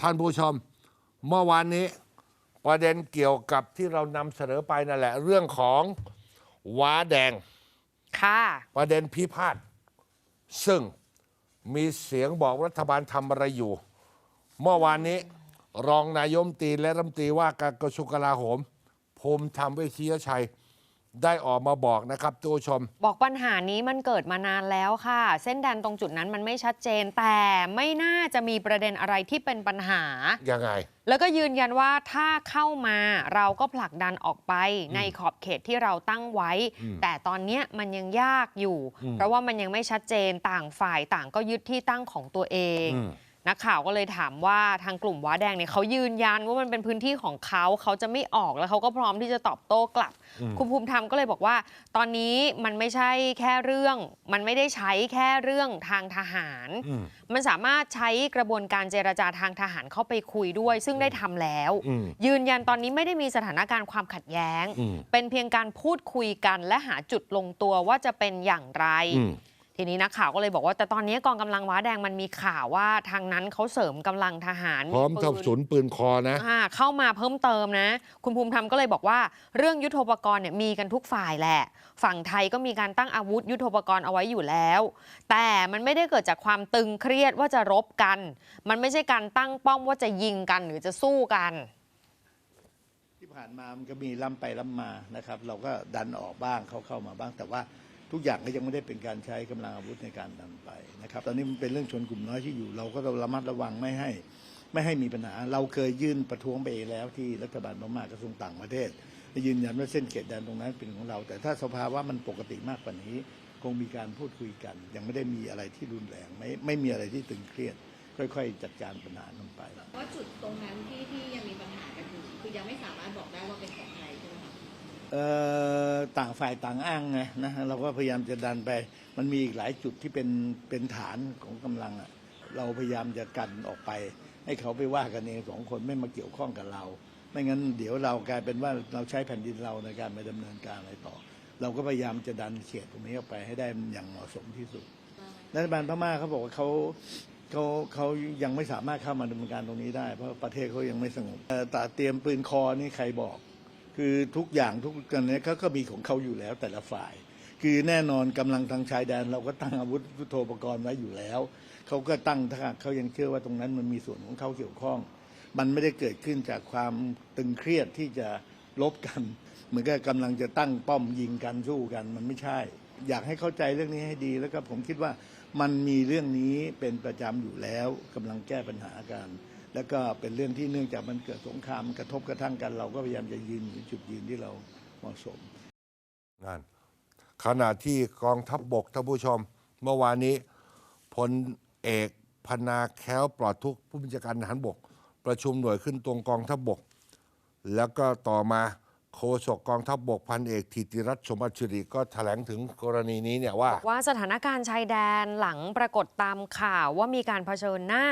ท่านผู้ชม เมื่อวานนี้ประเด็นเกี่ยวกับที่เรานำเสนอไปนั่นแหละ เรื่องของว้าแดง ค่ะ ประเด็นพิพาทซึ่งมีเสียงบอกรัฐบาลทำอะไรอยู่ เมื่อวานนี้ รองนายมนตรีและรัฐมนตรีว่าการกระทรวงกลาโหม ภูมิธรรมเวชยชัย ได้ออกมาบอกนะครับทุกผู้ชม บอกปัญหานี้มันเกิดมานานแล้วค่ะ เส้นแดนตรงจุดนั้นมันไม่ชัดเจน แต่ไม่น่าจะมีประเด็นอะไรที่เป็นปัญหา ยังไง แล้วก็ยืนยันว่าถ้าเข้ามาเราก็ผลักดันออกไปในขอบเขตที่เราตั้งไว้อืมแต่ตอนเนี้ยมันยังยากอยู่อืมเพราะว่ามันยังไม่ชัดเจนต่างฝ่ายต่างก็ยึดที่ตั้งของตัวเองอืม นักข่าวก็เลยถามว่าทางกลุ่มว้าแดงเนี่ยเขายืนยันว่ามันเป็นพื้นที่ของเขาเขาจะไม่ออกแล้วเขาก็พร้อมที่จะตอบโต้กลับอืมคุณภูมิธรรมก็เลยบอกว่า ตอนนี้มันไม่ใช่แค่เรื่อง มันไม่ได้ใช้แค่เรื่องทางทหารอืมมันสามารถใช้กระบวนการเจรจาทางทหารเข้าไปคุยด้วย ซึ่งได้ทำแล้วอืมยืนยันตอนนี้ไม่ได้มีสถานการณ์ความขัดแย้งอืมเป็นเพียงการพูดคุยกันและหาจุดลงตัวว่าจะเป็นอย่างไรอืม ทีนี้นักข่าวก็เลยบอกว่า แต่ตอนนี้กองกำลังว้าแดงมันมีข่าวว่าทางนั้นเขาเสริมกำลังทหารพร้อมปืทับสุนปืนคอนะอ่าเข้ามาเพิ่มเติมนะ คุณภูมิธรรมก็เลยบอกว่า เรื่องยุทโธปกรณ์เนี่ยมีกันทุกฝ่ายแหละ ฝั่งไทยก็มีการตั้งอาวุธยุทโธปกรณ์เอาไว้อยู่แล้ว แต่มันไม่ได้เกิดจากความตึงเครียดว่าจะรบกัน มันไม่ใช่การตั้งป้อมว่าจะยิงกันหรือจะสู้กันที่ผ่านมามันก็มีล้ำไปล้ำมานะครับ เราก็ดันออกบ้างเขาเข้ามาบ้างแต่ว่า ทุกอย่างก็ยังไม่ได้เป็นการใช้กำลังอาวุธในการดันไปนะครับตอนนี้มันเป็นเรื่องชนกลุ่มน้อยที่อยู่ เราก็ต้องระมัดระวังไม่ให้ ไม่ให้มีปัญหา เราเคยยื่นประท้วงไปแล้วที่รัฐบาลพม่ากระทรวงต่างประเทศยืนยันว่าเส้นเขตแดนตรงนั้นเป็นของเรา แต่ถ้าสภาวะมันปกติมากกว่านี้ คงมีการพูดคุยกัน ยังไม่ได้มีอะไรที่รุนแรงไม่ไม่มีอะไรที่ตึงเครียด ค่อย ๆ จัดการปัญหาลงไปว่าจุดตรงนั้นที่ที่ยังมีปัญหากันอยู่คือยังไม่สามารถบอกได้ว่าเป็นของใครใช่ไหม ต่างฝ่ายต่างอ้างไงนะเราก็พยายามจะดันไป มันมีอีกหลายจุดที่เป็นเป็นฐานของกำลังอะเราพยายามจะกันออกไป ให้เขาไปว่ากันเองสองคนไม่มาเกี่ยวข้องกับเรา ไม่งั้นเดี๋ยวเรากลายเป็นว่าเราใช้แผ่นดินเราในการไปดำเนินการอะไรต่อ เราก็พยายามจะดันเขตตรงนี้ออกไปให้ได้อย่างเหมาะสมที่สุดรัฐบาลพม่าเขาบอกว่าเขาเขาเขายังไม่สามารถเข้ามาดำเนินการตรงนี้ได้เพราะประเทศเขายังไม่สงบแต่เตรียมปืนคอนี่ใครบอก คือทุกอย่างทุกกันเนี้เขาก็มีของเขาอยู่แล้วแต่ละฝ่าย คือแน่นอนกำลังทางชายแดน เราก็ตั้งอาวุธยุทโธปกรณ์ไว้อยู่แล้วเขาก็ตั้งถ้าเขายังเชื่อว่าตรงนั้นมันมีส่วนของเขาเกี่ยวข้อง มันไม่ได้เกิดขึ้นจากความตึงเครียดที่จะลบกัน เหมือนกับกำลังจะตั้งป้อมยิงกันสู้กันมันไม่ใช่ อยากให้เข้าใจเรื่องนี้ให้ดีแล้วก็ผมคิดว่ามันมีเรื่องนี้เป็นประจำอยู่แล้วกำลังแก้ปัญหากัน แล้วก็เป็นเรื่องที่เนื่องจากมันเกิดสงครามกระทบกระทั่งกัน เราก็พยายามจะยืนจุดยืนที่เราเหมาะสมนั่นขณะที่กองทัพบบกท่านผู้ชม เมื่อวานนี้พลเอกพนาแค้วปลอดทุกผู้บัญชาการทหารบก ประชุมหน่วยขึ้นตรงกองทัพบบก แล้วก็ต่อมา โฆษกกองทัพบบกพันเอกธิติรัตน์สมบัติสิริก็แถลงถึงกรณีนี้เนี่ยว่า ว่าสถานการณ์ชายแดนหลังปรากฏตามข่าวว่ามีการเผชิญหน้า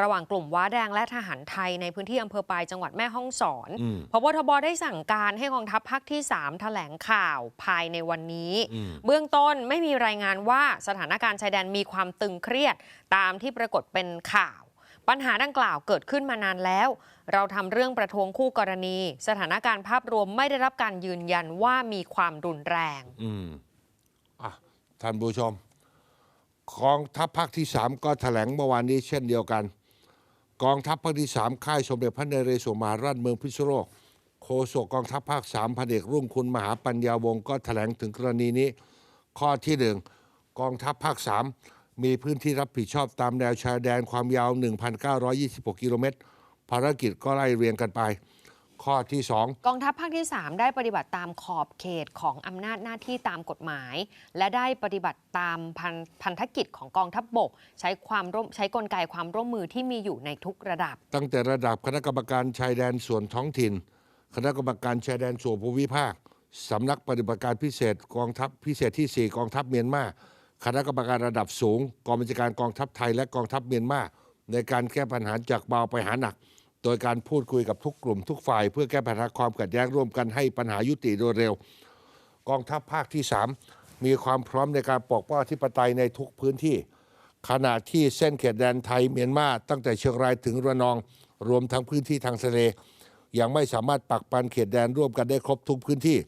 ระหว่างกลุ่มว้าแดงและทหารไทยในพื้นที่อำเภอปายจังหวัดแม่ฮ่องสอนอืมพบทบได้สั่งการให้กองทัพภาคที่ 3 แถลงข่าวภายในวันนี้อืมเบื้องต้นไม่มีรายงานว่าสถานการณ์ชายแดนมีความตึงเครียดตามที่ปรากฏเป็นข่าว ปัญหาดังกล่าวเกิดขึ้นมานานแล้ว เราทำเรื่องประท้วงคู่กรณี สถานการณ์ภาพรวมไม่ได้รับการยืนยันว่ามีความรุนแรง อืมอะท่านผู้ชมกองทัพภาคที่สามก็แถลงเมื่อวานนี้เช่นเดียวกัน กองทัพภาคที่สามค่ายสมเด็จพระนเรศวรมหาราชเมืองพิษณุโลกโฆษกกองทัพภาคสามพันเอกรุ่งคุณมหาปัญญาวงศ์ก็แถลงถึงกรณีนี้ ข้อที่หนึ่งกองทัพภาคสาม มีพื้นที่รับผิดชอบตามแนวชายแดนความยาว 1,926 กิโลเมตร ภารกิจก็ไล่เรียงกันไป ข้อที่สองกองทัพภาคที่ 3 ได้ปฏิบัติตามขอบเขตของอำนาจหน้าที่ตามกฎหมาย และได้ปฏิบัติตามพันพันธกิจของกองทัพบบก ใช้ความร่วมใช้กลไกความร่วมมือที่มีอยู่ในทุกระดับ ตั้งแต่ระดับคณะกรรมการชายแดนส่วนท้องถิ่น คณะกรรมการชายแดนส่วนภูมิภาคสำนักปฏิบัติการพิเศษกองทัพพิเศษที่ 4 กองทัพเมียนมา คณะกรรมการระดับสูงกองบัญชาการกองทัพไทยและกองทัพเมียนมาในการแก้ปัญหาจากเบาไปหาหนัก โดยการพูดคุยกับทุกกลุ่มทุกฝ่าย เพื่อแก้ปัญหาความขัดแย้งร่วมกันให้ปัญหายุติโดยเร็ว กองทัพภาคที่ 3 มีความพร้อมในการปกป้องอธิปไตยในทุกพื้นที่ ขณะที่เส้นเขตแดนไทยเมียนมาตั้งแต่เชียงรายถึงระนอง รวมทั้งพื้นที่ทางทะเลยังไม่สามารถปักปันเขตแดนร่วมกันได้ครบทุกพื้นที่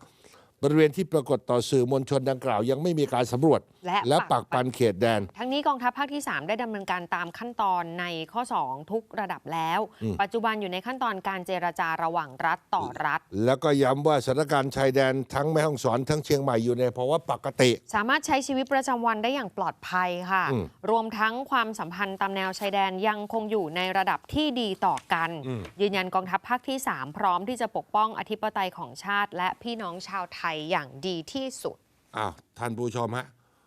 บริเวณที่ปรากฏต่อสื่อมวลชนดังกล่าว ยังไม่มีการสำรวจ และปักปันเขตแดน ทั้งนี้กองทัพภาคที่ 3 ได้ดำเนินการตามขั้นตอนในข้อ 2 ทุกระดับแล้วอืมปัจจุบันอยู่ในขั้นตอนการเจรจาระหว่างรัฐต่อรัฐ แล้วก็ย้ำว่าสถานการณ์ชายแดนทั้งแม่ฮ่องสอนทั้งเชียงใหม่อยู่ในภาวะปกติ สามารถใช้ชีวิตประจำวันได้อย่างปลอดภัยค่ะอืมรวมทั้งความสัมพันธ์ตามแนวชายแดนยังคงอยู่ในระดับที่ดีต่อกันอืมยืนยันกองทัพภาคที่ 3 พร้อมที่จะปกป้องอธิปไตยของชาติ และพี่น้องชาวไทยอย่างดีที่สุดอ้าวท่านผู้ชมฮะ